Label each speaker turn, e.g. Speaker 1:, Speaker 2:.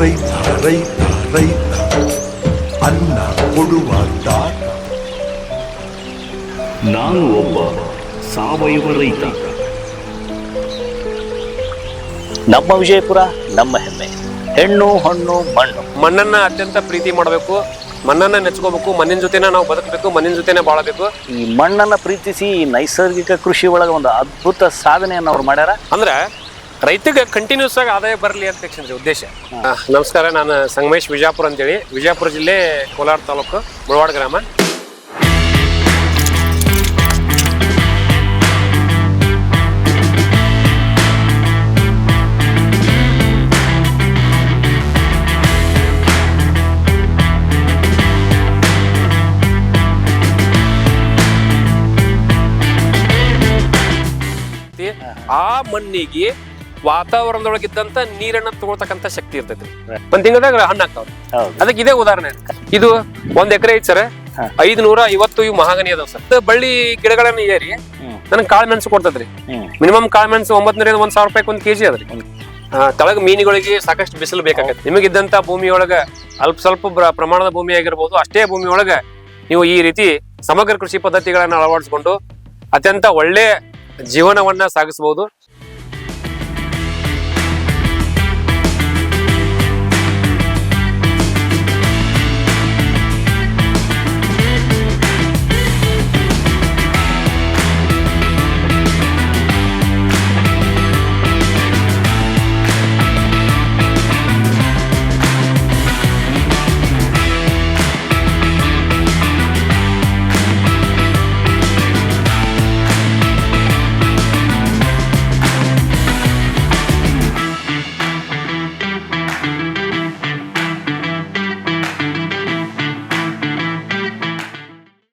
Speaker 1: ರೈತ ರೈತ ರೈತ ಅನ್ನ ಕೊಡುವ ದಾತ
Speaker 2: ನಾನು ಒಬ್ಬ ಸಾವಯವ ರೈತ.
Speaker 3: ನಮ್ಮ ವಿಜಯಪುರ ನಮ್ಮ ಹೆಮ್ಮೆ. ಹೆಣ್ಣು ಹಣ್ಣು ಮಣ್ಣು.
Speaker 4: ಮಣ್ಣನ್ನ ಅತ್ಯಂತ ಪ್ರೀತಿ ಮಾಡಬೇಕು ಮಣ್ಣನ್ನ ನೆಚ್ಕೋಬೇಕು ಮಣ್ಣಿನ ಜೊತೆನ ನಾವು ಬದುಕಬೇಕು ಮಣ್ಣಿನ ಜೊತೆನೆ ಬಾಳಬೇಕು.
Speaker 3: ಈ ಮಣ್ಣನ್ನ ಪ್ರೀತಿಸಿ ಈ ನೈಸರ್ಗಿಕ ಕೃಷಿ ಒಳಗೆ ಒಂದು ಅದ್ಭುತ ಸಾಧನೆಯನ್ನು ಅವ್ರು ಮಾಡ್ಯಾರ.
Speaker 4: ಅಂದ್ರೆ ರೈತಗೆ ಕಂಟಿನ್ಯೂಸ್ ಆಗಿ ಆದಾಯ ಬರಲಿ ಅಂತ ಉದ್ದೇಶ? ನಮಸ್ಕಾರ ನಾನು ಸಂಗಮೇಶ್ ವಿಜಾಪುರ ಅಂತೇಳಿ. ವಿಜಯಪುರ ಜಿಲ್ಲೆ ಕೋಲಾರ ತಾಲೂಕು ಮುಳವಾಡ ಗ್ರಾಮ. ಆ ಮಣ್ಣಿಗೆ ವಾತಾವರಣದೊಳಗಿದ್ದಂತ ನೀರನ್ನ ತಗೊಳ್ತಕ್ಕಂತ ಶಕ್ತಿ ಇರ್ತೈತಿ. ಒಂದ್ ತಿಂಗಳದಾಗ ಹಣ್ಣು ಆಗ್ತಾವ ಅದಕ್ಕೆ ಇದೇ ಉದಾಹರಣೆ. ಇದು ಒಂದ್ ಎಕರೆ ಐತಿ ಸರ್. ಐದ್ ನೂರ ಐವತ್ತು ಇವು ಮಹಾಗನಿ ಅದಾವ ಸರ್. ಬಳ್ಳಿ ಗಿಡಗಳನ್ನ ಏರಿ. ನನಗೆ ಕಾಳು ಮೆಣಸು ಕೊಡ್ತದ್ರಿ. ಮಿನಿಮಮ್ ಕಾಳು ಮೆಣಸು ಒಂಬತ್ತರಿಂದ ಒಂದ್ ಸಾವಿರ ರೂಪಾಯಿ ಒಂದ್ ಕೆಜಿ ಅದ್ರಿ. ತಳಗ ಮೀನುಗಳಿಗೆ ಸಾಕಷ್ಟು ಬಿಸಿಲು ಬೇಕಾಗತ್ತೆ ನಿಮಗಿದ್ದಂತ ಭೂಮಿಯೊಳಗ ಅಲ್ಪ ಸ್ವಲ್ಪ ಪ್ರಮಾಣದ ಭೂಮಿ ಆಗಿರ್ಬೋದು ಅಷ್ಟೇ ಭೂಮಿಯೊಳಗ ನೀವು ಈ ರೀತಿ ಸಮಗ್ರ ಕೃಷಿ ಪದ್ಧತಿಗಳನ್ನ ಅಳವಡಿಸಿಕೊಂಡು ಅತ್ಯಂತ ಒಳ್ಳೆ ಜೀವನವನ್ನ ಸಾಗಿಸಬಹುದು